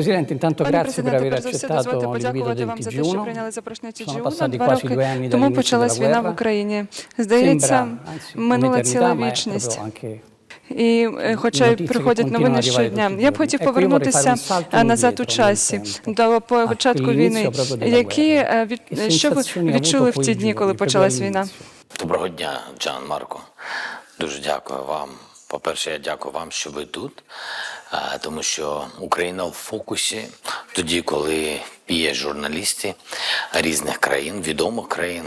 Presidente, intanto Пане grazie per президенте, aver перш за все, accettato дозвольте l'invito подякувати del вам за те, що TG1. прийняли запрошення Sono TG1 passati два quasi due роки anni тому dall'inizio почалась della війна в guerra. Україні. Здається, Sembra, anzi, минула un'eternità, ціла ma è вічність. anche І е, хоча й notizie приходять новини continuano ad arrivare щодня. tutti i Я б giorni. хотів Ecco, io vorrei повернутися fare un salto е, назад у indietro nel часі tempo. до початку all'inizio війни. proprio della Які guerra. е, від Che що ви sensazioni ha відчули avuto в ті quei дні, giorni, коли proprio почалась війна? all'inizio? Доброго дня, Джан Марко. Дуже дякую вам. По-перше, я дякую вам, що ви тут, тому що Україна в фокусі тоді, коли є журналісти різних країн, відомих країн,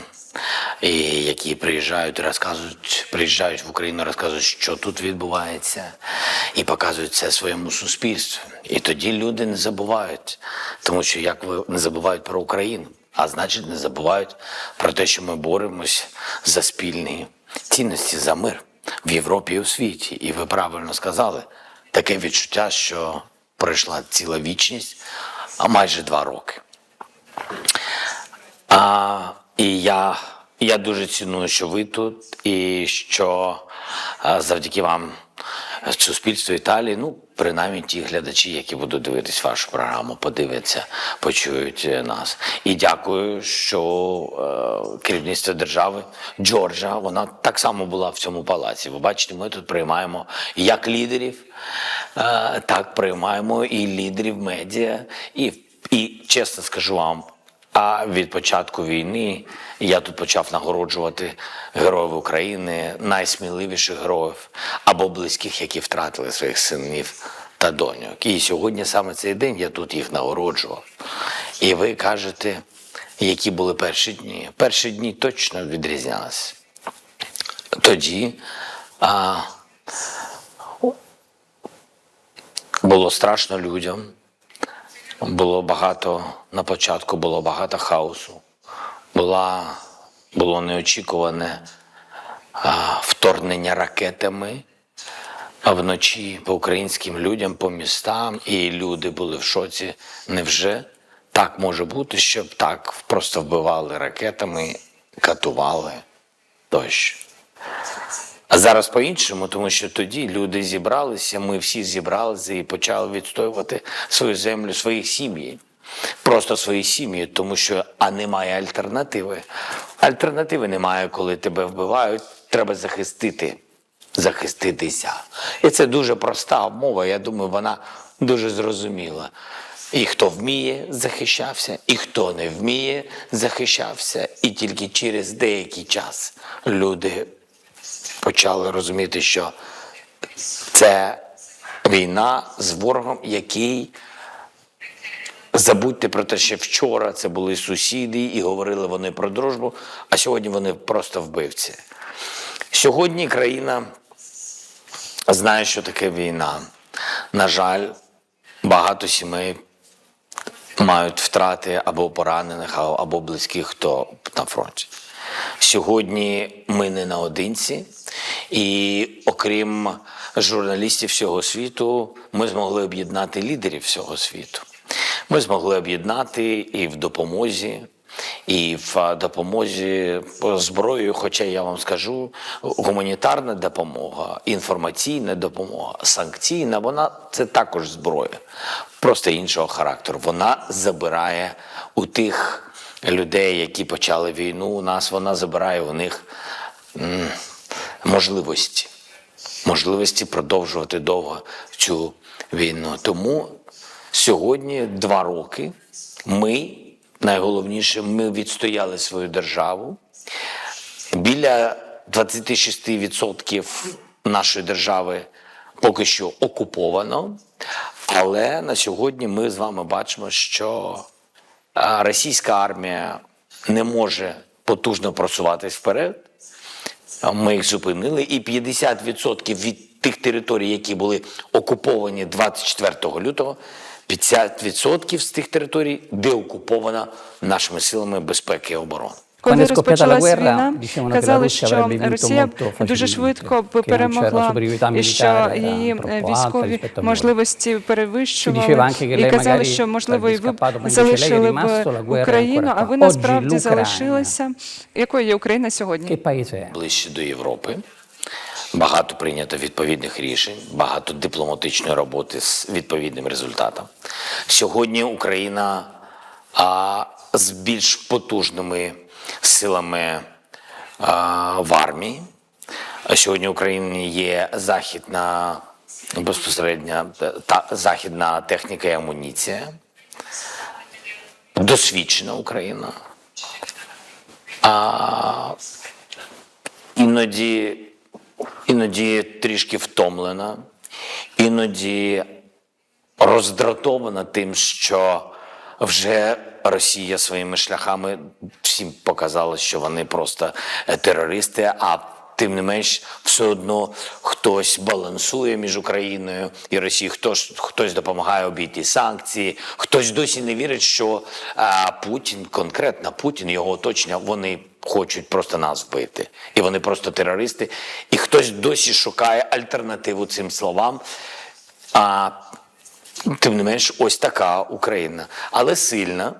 і які приїжджають розказують, приїжджають в Україну, розказують, що тут відбувається, і показують це своєму суспільству. І тоді люди не забувають, тому що як ви не забувають про Україну, а значить, не забувають про те, що ми боремось за спільні цінності, за мир в Європі і у світі. І ви правильно сказали, таке відчуття, що пройшла ціла вічність, а майже два роки. А, і я, я дуже ціную, що ви тут, і що завдяки вам суспільство Італії, ну, принаймні ті глядачі, які будуть дивитись вашу програму, подивляться, почують е, нас. І дякую, що е, керівництво держави Джорджа, вона так само була в цьому палаці. Ви бачите, ми тут приймаємо як лідерів, е, так приймаємо і лідерів медіа. І, і чесно скажу вам, а від початку війни я тут почав нагороджувати героїв України, найсміливіших героїв або близьких, які втратили своїх синів та доньок. І сьогодні саме цей день я тут їх нагороджував. І ви кажете, які були перші дні. Перші дні точно відрізнялися. Тоді а, було страшно людям. Було багато на початку було багато хаосу. Була, було неочікуване а, вторгнення ракетами а вночі по українським людям, по містам, і люди були в шоці. Невже так може бути, щоб так просто вбивали ракетами, катували тощо? А зараз по-іншому, тому що тоді люди зібралися, ми всі зібралися і почали відстоювати свою землю, свої сім'ї. Просто свої сім'ї, тому що а немає альтернативи. Альтернативи немає, коли тебе вбивають. Треба захистити, захиститися. І це дуже проста мова. Я думаю, вона дуже зрозуміла. І хто вміє, захищався, і хто не вміє, захищався. І тільки через деякий час люди почали розуміти, що це війна з ворогом, який забудьте про те, що вчора це були сусіди і говорили вони про дружбу, а сьогодні вони просто вбивці. Сьогодні країна знає, що таке війна. На жаль, багато сімей мають втрати або поранених, або близьких, хто на фронті. Сьогодні ми не наодинці, і окрім журналістів всього світу, ми змогли об'єднати лідерів всього світу. Ми змогли об'єднати і в допомозі, і в допомозі зброєю. Хоча я вам скажу, гуманітарна допомога, інформаційна допомога, санкційна, вона це також зброя, просто іншого характеру. Вона забирає у тих людей, які почали війну. У нас вона забирає у них можливості, можливості продовжувати довго цю війну. Тому сьогодні два роки ми, найголовніше, ми відстояли свою державу. Біля 26% нашої держави поки що окуповано, але на сьогодні ми з вами бачимо, що російська армія не може потужно просуватись вперед. Ми їх зупинили, і 50% від тих територій, які були окуповані 24 лютого, 50% з тих територій деокуповано нашими силами безпеки і оборони. Коли розпочалась війна, казали, що Росія дуже швидко перемогла, і що її військові можливості перевищували. І казали, що можливо і ви б залишили б Україну, а ви насправді залишилися. Якою є Україна сьогодні? Ближче до Європи. Багато прийнято відповідних рішень, багато дипломатичної роботи з відповідним результатом. Сьогодні Україна а, з більш потужними силами в армії. Сьогодні в Україні є західна безпосередньо та західна техніка і амуніція, досвідчена Україна. А, іноді, іноді трішки втомлена, іноді роздратована тим, що вже Росія своїми шляхами всім показала, що вони просто е, терористи. А тим не менш, все одно хтось балансує між Україною і Росією, хтось, хтось допомагає обійти санкції, хтось досі не вірить, що а, Путін, конкретно Путін, його оточення, вони хочуть просто нас вбити. І вони просто терористи. І хтось досі шукає альтернативу цим словам. А тим не менш, ось така Україна, але сильна.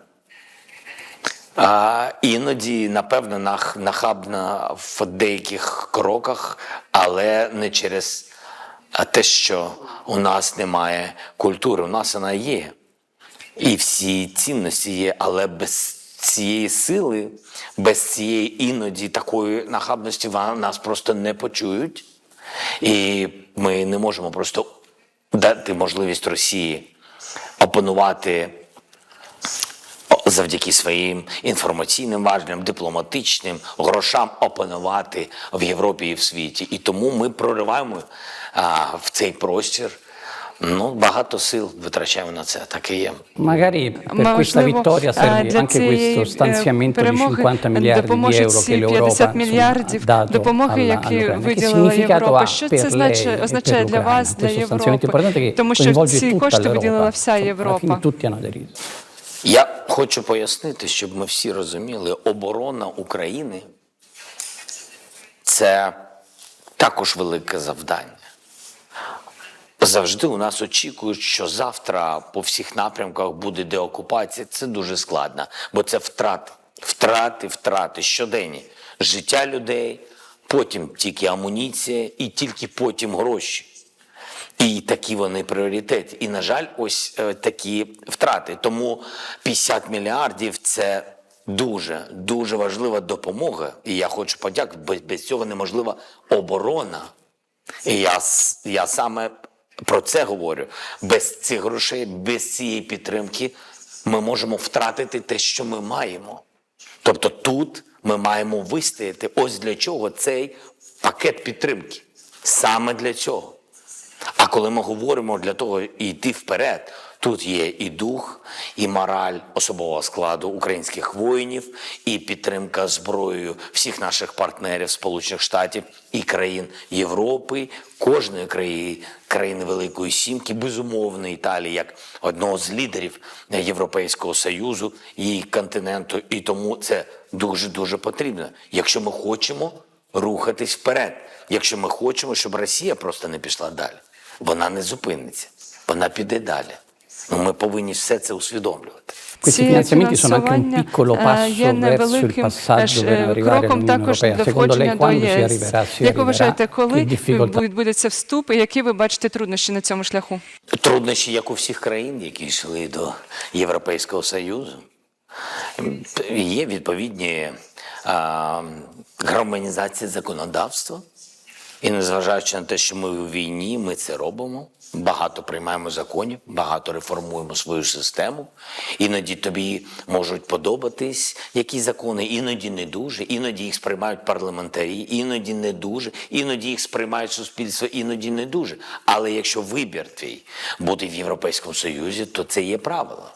А, іноді, напевно, нах, нахабна в деяких кроках, але не через те, що у нас немає культури. У нас вона є. І всі цінності є, але без цієї сили, без цієї іноді такої нахабності ва- нас просто не почують. І ми не можемо просто дати можливість Росії опанувати завдяки своїм інформаційним важливим, дипломатичним грошам опанувати в Європі і в світі. І тому ми прориваємо а, в цей простір. Ну, багато сил витрачаємо на це, так і є. Magari per questa Можливо, vittoria е, serve anche questo е, stanziamento di 50 miliardi di euro che l'Europa мільярдів ha dato допомоги, alla- які. Che виділила Європа. Що це значить, e означає для вас, для Європи? Тому що ці кошти виділила вся Європа. Я хочу пояснити, щоб ми всі розуміли, оборона України це також велике завдання. Завжди у нас очікують, що завтра по всіх напрямках буде деокупація. Це дуже складно, бо це втрати, втрати, втрати щоденні. Життя людей, потім тільки амуніція і тільки потім гроші. І такі вони пріоритети. І, на жаль, ось е, такі втрати. Тому 50 мільярдів це дуже, дуже важлива допомога. І я хочу подякувати, без, без цього неможлива оборона. І я, я саме про це говорю. Без цих грошей, без цієї підтримки ми можемо втратити те, що ми маємо. Тобто тут ми маємо вистояти. Ось для чого цей пакет підтримки. Саме для цього. А коли ми говоримо для того і йти вперед, тут є і дух, і мораль особового складу українських воїнів, і підтримка зброєю всіх наших партнерів Сполучених Штатів і країн Європи, кожної країни, країни Великої Сімки, безумовно, Італії як одного з лідерів Європейського Союзу і континенту. І тому це дуже дуже потрібно, якщо ми хочемо рухатись вперед. Якщо ми хочемо, щоб Росія просто не пішла далі, вона не зупиниться, вона піде далі. Ми повинні все це усвідомлювати. Ці finanziamenti sono anche un piccolo е, passo є verso il невеликим passaggio е, per arrivare кроком all'Unione також Europea. Secondo входження lei до quando si ЄС. arriverà? Si Як ви вважаєте, коли відбудеться вступ, і які ви бачите труднощі на цьому шляху? Труднощі, як у всіх країн, які йшли до Європейського Союзу. Є відповідні а, гармонізації законодавства. І незважаючи на те, що ми у війні, ми це робимо. Багато приймаємо законів, багато реформуємо свою систему. Іноді тобі можуть подобатись якісь закони, іноді не дуже, іноді їх сприймають парламентарі, іноді не дуже, іноді їх сприймають суспільство, іноді не дуже. Але якщо вибір твій бути в Європейському Союзі, то це є правило.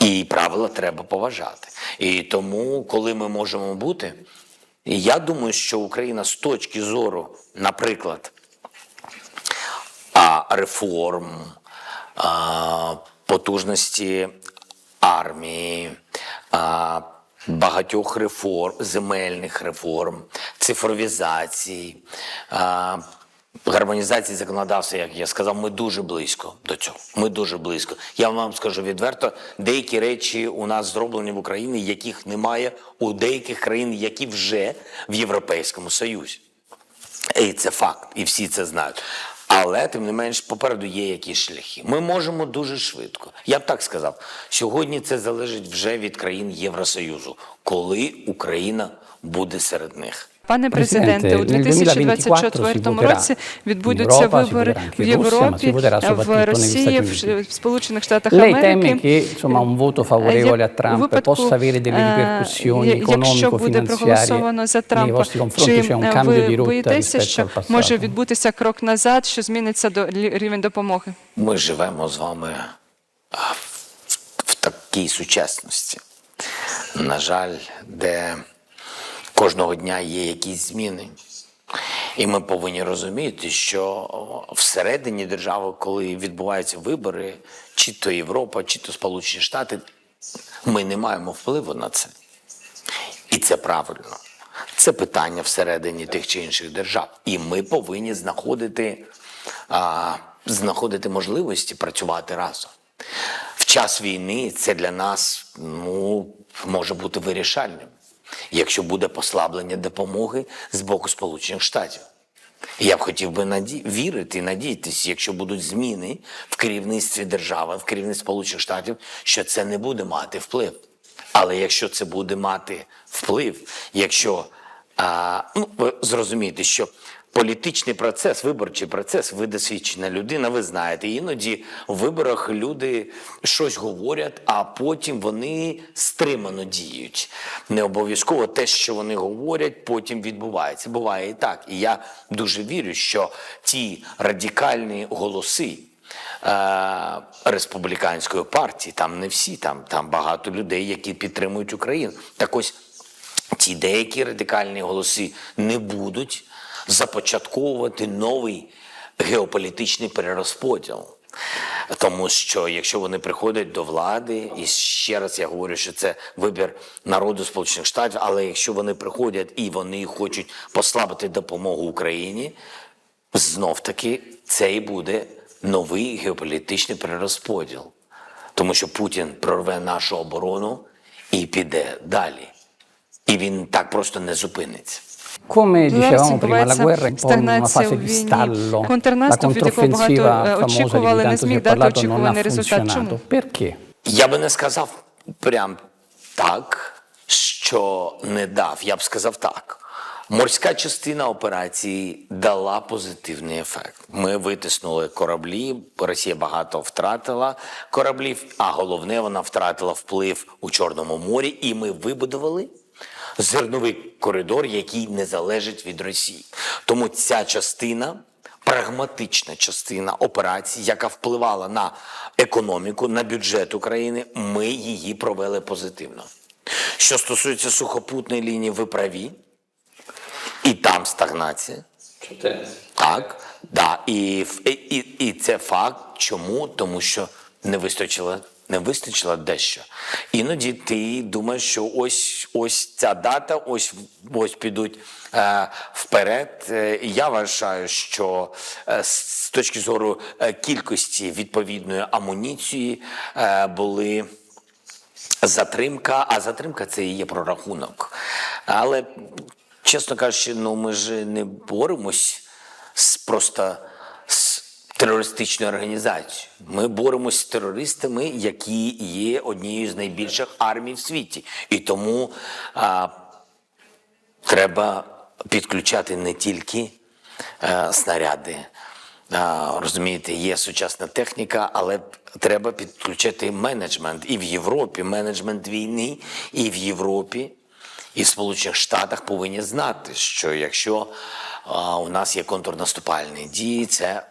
І правила треба поважати. І тому, коли ми можемо бути, я думаю, що Україна з точки зору, наприклад, реформ, потужності армії, багатьох реформ, земельних реформ, цифровізації, гармонізації законодавства, як я сказав, ми дуже близько до цього. Ми дуже близько. Я вам скажу відверто, деякі речі у нас зроблені в Україні, яких немає у деяких країн, які вже в Європейському Союзі. І це факт, і всі це знають. Але тим не менш, попереду є якісь шляхи. Ми можемо дуже швидко. Я б так сказав. Сьогодні це залежить вже від країн Євросоюзу, коли Україна буде серед них. Пане президенте, у Президенте, nel 2024 2024 році відбудуться вибори в Європі, soprattutto в Росії, в Сполучених Штатах Америки. teme insomma, un voto favorevole a Е, Trump у випадку, possa avere delle е, якщо буде проголосовано за nei Трампа, vostri confronti? чи C'è un е, cambio di ви rotta боїтеся, rispetto що al passato? може відбутися крок назад, що зміниться до рівень допомоги? Ми живемо з вами в такій сучасності. На жаль, де кожного дня є якісь зміни. І ми повинні розуміти, що всередині держави, коли відбуваються вибори, чи то Європа, чи то Сполучені Штати, ми не маємо впливу на це. І це правильно. Це питання всередині тих чи інших держав. І ми повинні знаходити, а, знаходити можливості працювати разом. В час війни це для нас ну, може бути вирішальним, якщо буде послаблення допомоги з боку Сполучених Штатів. Я б хотів би наді... вірити і надіятися, якщо будуть зміни в керівництві держави, в керівництві Сполучених Штатів, що це не буде мати вплив. Але якщо це буде мати вплив, якщо а, ну, ви зрозумієте, що політичний процес, виборчий процес, ви досвідчена людина, ви знаєте, іноді в виборах люди щось говорять, а потім вони стримано діють. Не обов'язково те, що вони говорять, потім відбувається. Буває і так. І я дуже вірю, що ті радикальні голоси е, республіканської партії, там не всі, там, там багато людей, які підтримують Україну. Так ось ті деякі радикальні голоси не будуть започатковувати новий геополітичний перерозподіл. Тому що якщо вони приходять до влади, і ще раз я говорю, що це вибір народу Сполучених Штатів, але якщо вони приходять і вони хочуть послабити допомогу Україні, знов таки це і буде новий геополітичний перерозподіл. Тому що Путін прорве нашу оборону і піде далі. І він так просто не зупиниться. Come dicevamo prima, la guerra è un po' una fase di stallo. La Контрнаступ, багато controffensiva е, famosa di tanto si è parlato non ha очікуваний результат. funzionato. Чому? Perché? Я би не сказав прям так, що не дав. Я б сказав так. Морська частина операції дала позитивний ефект. Ми витиснули кораблі. Росія багато втратила кораблів, а головне, вона втратила вплив у Чорному морі, і ми вибудували зерновий коридор, який не залежить від Росії. Тому ця частина прагматична частина операції, яка впливала на економіку, на бюджет України, ми її провели позитивно. Що стосується сухопутної лінії, ви праві, і там стагнація. Так, да. І, і, і, це факт. Чому? Тому що не вистачило, не вистачило дещо. Іноді ти думаєш, що ось ось ця дата, ось ось підуть е, вперед. Е, я вважаю, що е, з точки зору е, кількості відповідної амуніції е, були затримка, а затримка це і є прорахунок. Але, чесно кажучи, ну ми ж не боремось з просто з терористичною організацією. Ми боремось з терористами, які є однією з найбільших армій в світі. І тому а, треба підключати не тільки е, снаряди. А, розумієте, є сучасна техніка, але треба підключити менеджмент і в Європі, менеджмент війни, і в Європі, і в Сполучених Штатах повинні знати, що якщо у нас є контрнаступальні дії, це,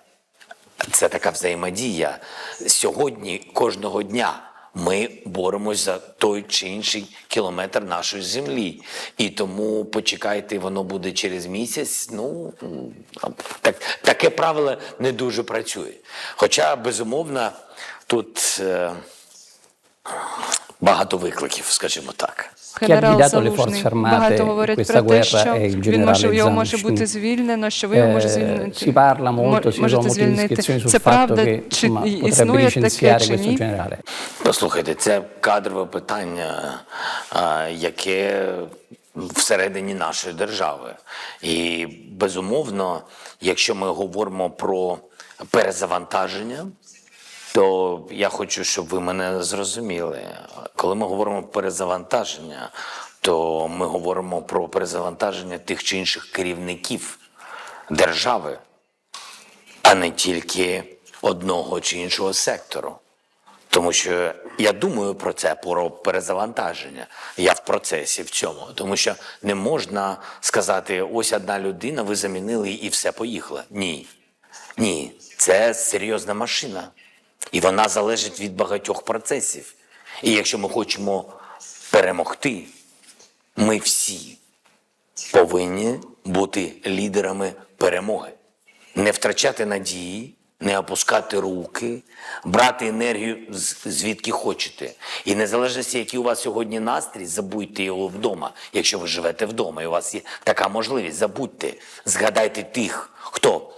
це така взаємодія. Сьогодні, кожного дня. Ми боремось за той чи інший кілометр нашої землі. І тому почекайте, воно буде через місяць. Ну так, таке правило не дуже працює. Хоча, безумовно, тут е, багато викликів, скажімо так. Генерал guidato Залужний багато говорять про те, guerra що він може його може бути звільнено, що ви його може Eh, звільнити. si parla molto, si можете звільнити. Це правда, чи існує таке чи ні? Послухайте, це кадрове питання, яке всередині нашої держави. І безумовно, якщо ми говоримо про перезавантаження, то я хочу, щоб ви мене зрозуміли. Коли ми говоримо про перезавантаження, то ми говоримо про перезавантаження тих чи інших керівників держави, а не тільки одного чи іншого сектору. Тому що я думаю про це, про перезавантаження. Я в процесі в цьому. Тому що не можна сказати, ось одна людина, ви замінили і все поїхало. Ні. Ні, це серйозна машина. І вона залежить від багатьох процесів. І якщо ми хочемо перемогти, ми всі повинні бути лідерами перемоги, не втрачати надії, не опускати руки, брати енергію звідки хочете. І незалежності, який у вас сьогодні настрій, забудьте його вдома. Якщо ви живете вдома, і у вас є така можливість, забудьте, згадайте тих, хто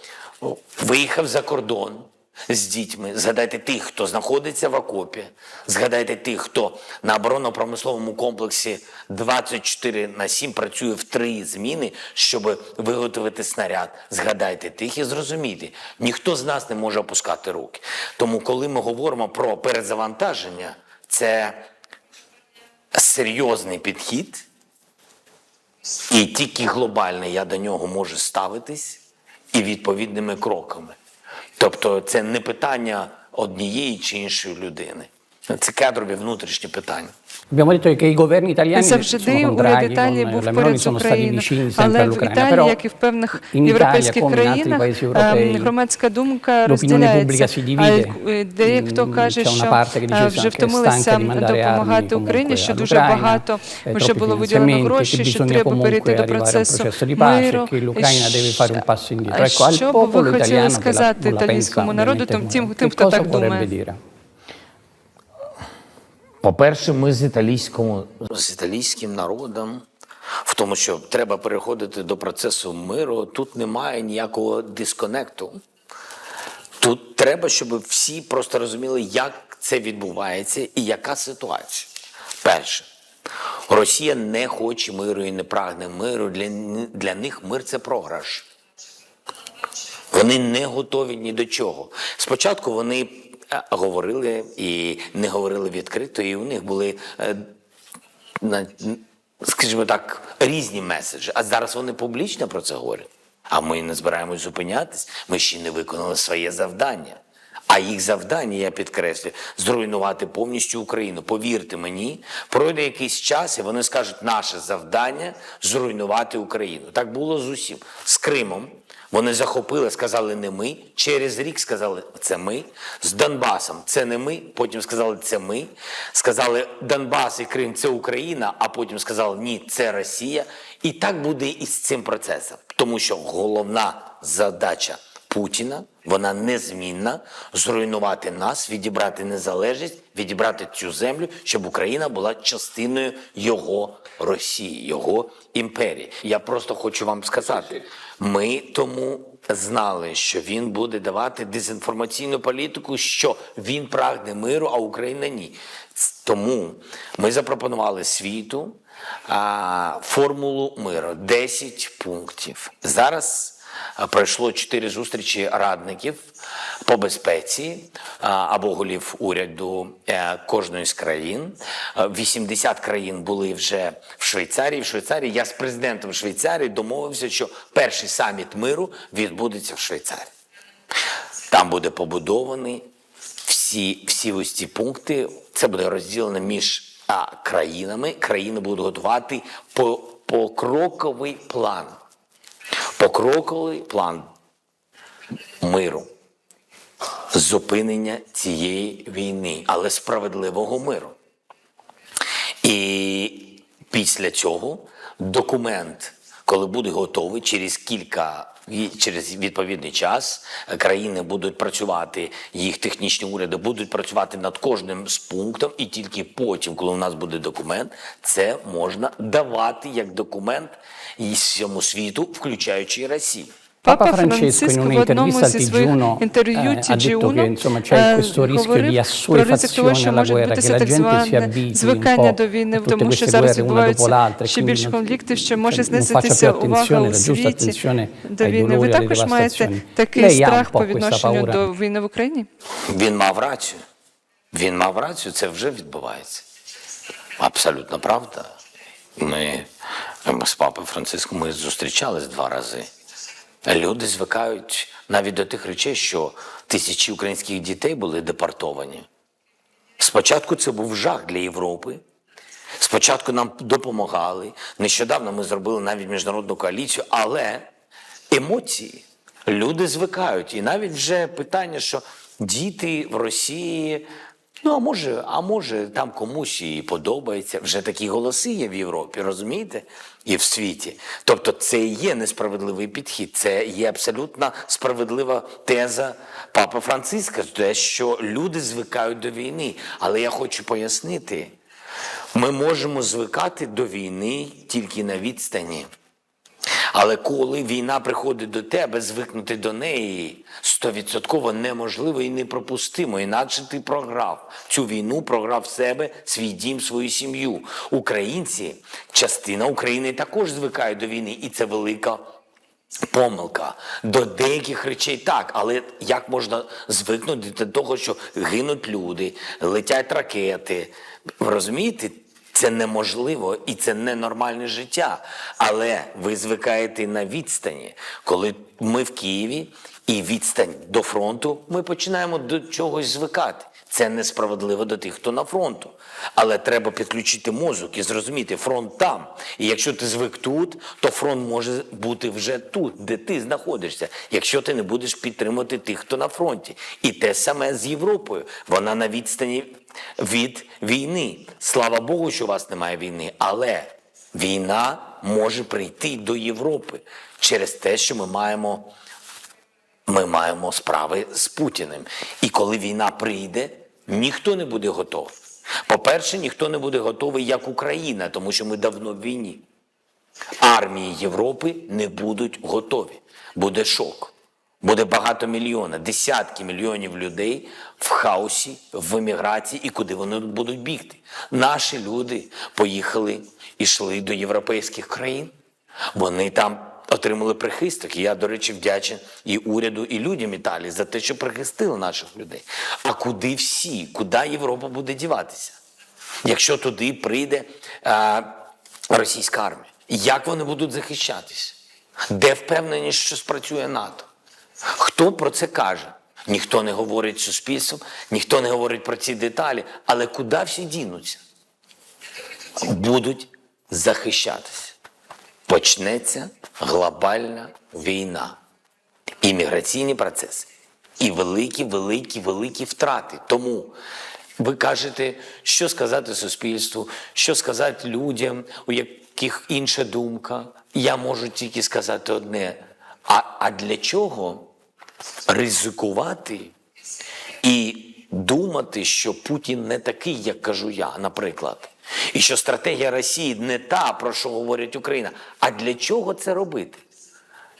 виїхав за кордон з дітьми. Згадайте тих, хто знаходиться в окопі. Згадайте тих, хто на оборонно-промисловому комплексі 24 на 7 працює в три зміни, щоб виготовити снаряд. Згадайте тих і зрозумійте, ніхто з нас не може опускати руки. Тому, коли ми говоримо про перезавантаження, це серйозний підхід. І тільки глобальний я до нього можу ставитись і відповідними кроками. Тобто це не питання однієї чи іншої людини. Це кадрові внутрішні питання. Abbiamo detto che i governi italiani sono Завжди уряд Італії con був поряд з Україною, vicini sempre але в all'Ucraina. Італії, Però як і в певних in європейських країнах, ем, europei, громадська думка розділяється. si divide. А е, дехто каже, що е, вже втомилися допомагати Україні, що дуже багато вже було виділено гроші, що треба перейти до процесу миру. che l'Ucraina deve fare un passo indietro. А Ecco, al що б ви хотіли сказати італійському народу, тим, тим, хто так думає? По-перше, ми з італійському з італійським народом, в тому, що треба переходити до процесу миру, тут немає ніякого дисконекту. Тут треба, щоб всі просто розуміли, як це відбувається і яка ситуація. Перше, Росія не хоче миру і не прагне миру. Для, для них мир це програш. Вони не готові ні до чого. Спочатку вони говорили і не говорили відкрито, і у них були, е, скажімо так, різні меседжі. А зараз вони публічно про це говорять. А ми не збираємось зупинятись. Ми ще не виконали своє завдання. А їх завдання, я підкреслю, зруйнувати повністю Україну. Повірте мені, пройде якийсь час, і вони скажуть, наше завдання зруйнувати Україну. Так було з усім. З Кримом. Вони захопили, сказали не ми. Через рік сказали, це ми. З Донбасом це не ми. Потім сказали, це ми. Сказали, Донбас і Крим це Україна, а потім сказали, ні, це Росія. І так буде і з цим процесом. Тому що головна задача Путіна, вона незмінна зруйнувати нас, відібрати незалежність, відібрати цю землю, щоб Україна була частиною його Росії, його імперії. Я просто хочу вам сказати, ми тому знали, що він буде давати дезінформаційну політику, що він прагне миру, а Україна ні. Тому ми запропонували світу а, формулу миру 10 пунктів. Зараз пройшло чотири зустрічі радників по безпеці або голів уряду е, кожної з країн. А, 80 країн були вже в Швейцарії. В Швейцарії я з президентом Швейцарії домовився, що перший саміт миру відбудеться в Швейцарії. Там буде побудований всі, всі ось ці пункти. Це буде розділено між країнами. Країни будуть готувати по, покроковий план. Покроковий план миру. Зупинення цієї війни, але справедливого миру. І після цього документ, коли буде готовий, через кілька і через відповідний час е, країни будуть працювати, їх технічні уряди будуть працювати над кожним з пунктом, і тільки потім, коли у нас буде документ, це можна давати як документ і всьому світу, включаючи і Росію. Папа Papa Francesco in un'intervista al TG1 інтерв'ю eh, ha detto che insomma c'è е, questo rischio di про ризик того, assuefazione що alla може guerra, che la так gente si зване abitui un звикання po' до війни, a tutte тому що queste зараз guerre una dopo відбуваються l'altra, e ще quindi non- конфліктів, що може non faccia più attenzione, la giusta світі attenzione до ai війни. Ви dolori, alle також маєте devastazioni. такий Lei ha un страх po' по questa відношенню paura? до війни в Україні? Він мав рацію. Він мав рацію, це вже відбувається. Абсолютно правда. Ми, ми з папою Франциском ми зустрічались два рази. Люди звикають навіть до тих речей, що тисячі українських дітей були депортовані. Спочатку це був жах для Європи. Спочатку нам допомагали. Нещодавно ми зробили навіть міжнародну коаліцію, але емоції люди звикають. І навіть вже питання, що діти в Росії, ну а може, а може, там комусь і подобається. Вже такі голоси є в Європі, розумієте? І в світі. Тобто, це і є несправедливий підхід, це є абсолютно справедлива теза Папа Франциска, те, що люди звикають до війни. Але я хочу пояснити. Ми можемо звикати до війни тільки на відстані. Але коли війна приходить до тебе, звикнути до неї стовідсотково неможливо і непропустимо. Інакше ти програв цю війну, програв себе, свій дім, свою сім'ю. Українці, частина України також звикає до війни, і це велика помилка. До деяких речей так, але як можна звикнути до того, що гинуть люди, летять ракети? Розумієте? Це неможливо і це ненормальне життя. Але ви звикаєте на відстані. Коли ми в Києві і відстань до фронту, ми починаємо до чогось звикати. Це несправедливо до тих, хто на фронту. Але треба підключити мозок і зрозуміти, фронт там. І якщо ти звик тут, то фронт може бути вже тут, де ти знаходишся, якщо ти не будеш підтримувати тих, хто на фронті. І те саме з Європою. Вона на відстані від війни. Слава Богу, що у вас немає війни, але війна може прийти до Європи через те, що ми маємо ми маємо справи з Путіним. І коли війна прийде, ніхто не буде готовий. По-перше, ніхто не буде готовий, як Україна, тому що ми давно в війні. Армії Європи не будуть готові. Буде шок. Буде багато мільйона, десятки мільйонів людей в хаосі, в еміграції і куди вони будуть бігти. Наші люди поїхали і йшли до європейських країн. Вони там отримали прихисток. І я, до речі, вдячен і уряду, і людям Італії за те, що прихистили наших людей. А куди всі? Куди Європа буде діватися? Якщо туди прийде е, російська армія, як вони будуть захищатися? Де впевненість, що спрацює НАТО? Хто про це каже? Ніхто не говорить з суспільством, ніхто не говорить про ці деталі, але куди всі дінуться? Будуть захищатися. Почнеться глобальна війна, імміграційні процеси і великі, великі, великі втрати. Тому ви кажете, що сказати суспільству, що сказати людям, у яких інша думка. Я можу тільки сказати одне: а, а для чого ризикувати і думати, що Путін не такий, як кажу я, наприклад, і що стратегія Росії не та, про що говорить Україна. А для чого це робити?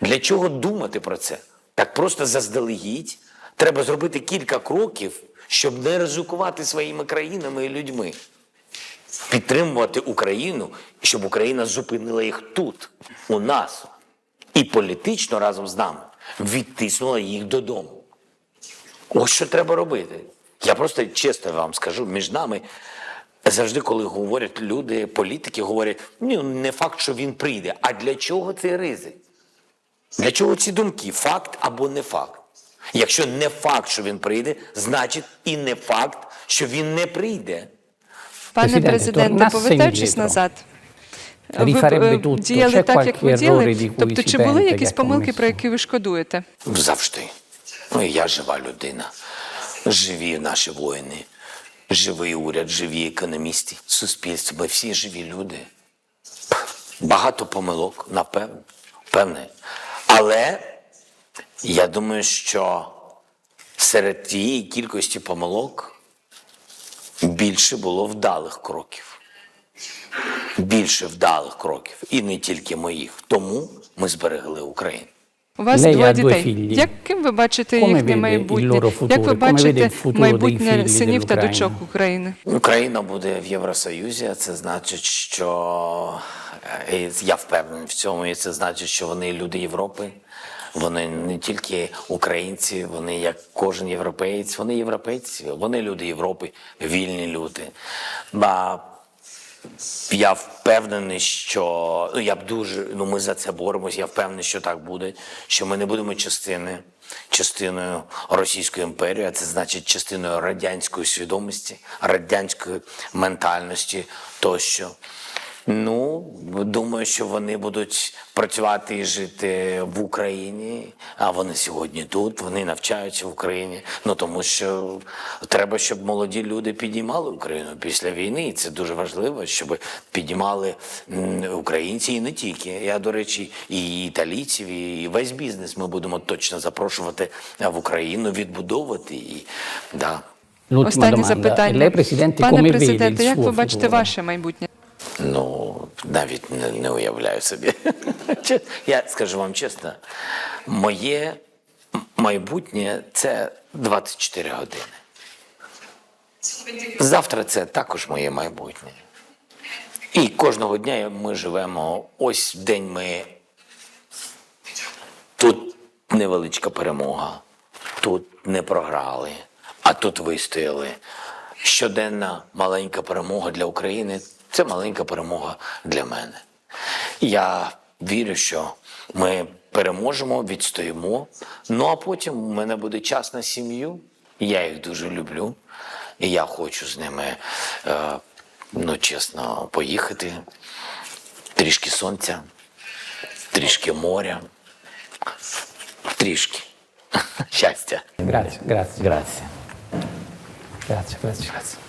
Для чого думати про це? Так просто заздалегідь треба зробити кілька кроків, щоб не ризикувати своїми країнами і людьми. Підтримувати Україну, щоб Україна зупинила їх тут, у нас, і політично разом з нами відтиснула їх додому. Ось що треба робити. Я просто чесно вам скажу, між нами завжди, коли говорять люди, політики говорять, ну не факт, що він прийде. А для чого цей ризик? Для чого ці думки? Факт або не факт? Якщо не факт, що він прийде, значить і не факт, що він не прийде. Пане Президенте, повертаючись назад. Ви е, діяли так, як ви діяли. Тобто, чи були якісь помилки, про які ви шкодуєте? Завжди. Ну я жива людина. Живі наші воїни, живий уряд, живі економісти, суспільство. Ми всі живі люди. Багато помилок, напевно, певне. Але я думаю, що серед тієї кількості помилок більше було вдалих кроків. Більше вдалих кроків. І не тільки моїх. Тому ми зберегли Україну. У вас Lei двоє ha due дітей. figli. Яким ви бачите Come їхнє vede il майбутнє? loro Як ви Come vede бачите il futuro dei майбутнє figli синів та dell'Ucraina? дочок України? Україна буде в Євросоюзі, а це значить, що е, і я впевнений в цьому, і це значить, що вони люди Європи. Вони не тільки українці, вони як кожен європеєць, вони європейці, вони люди Європи, вільні люди. Ба я впевнений, що ну я б дуже ну ми за це боремось. Я впевнений, що так буде. Що ми не будемо частини, частиною Російської імперії, а це значить частиною радянської свідомості, радянської ментальності тощо. Ну, думаю, що вони будуть працювати і жити в Україні, а вони сьогодні тут, вони навчаються в Україні. Ну тому що треба, щоб молоді люди підіймали Україну після війни. І це дуже важливо, щоб підіймали українці і не тільки. Я, до речі, і італійців, і весь бізнес ми будемо точно запрошувати в Україну, відбудовувати її. Да. Останнє запитання. Lei, Presidente, Пане президенте, як ви бачите ваше майбутнє? Ну, навіть не, не уявляю собі. Я скажу вам чесно, моє майбутнє це 24 години. Завтра це також моє майбутнє. І кожного дня ми живемо. Ось день ми тут невеличка перемога, тут не програли, а тут вистояли. Щоденна маленька перемога для України це маленька перемога для мене. Я вірю, що ми переможемо, відстоїмо. Ну а потім у мене буде час на сім'ю. Я їх дуже люблю. І я хочу з ними, е, ну чесно, поїхати. Трішки сонця, трішки моря, трішки щастя. Grazie, grazie. Grazie. Grazie, grazie, grazie.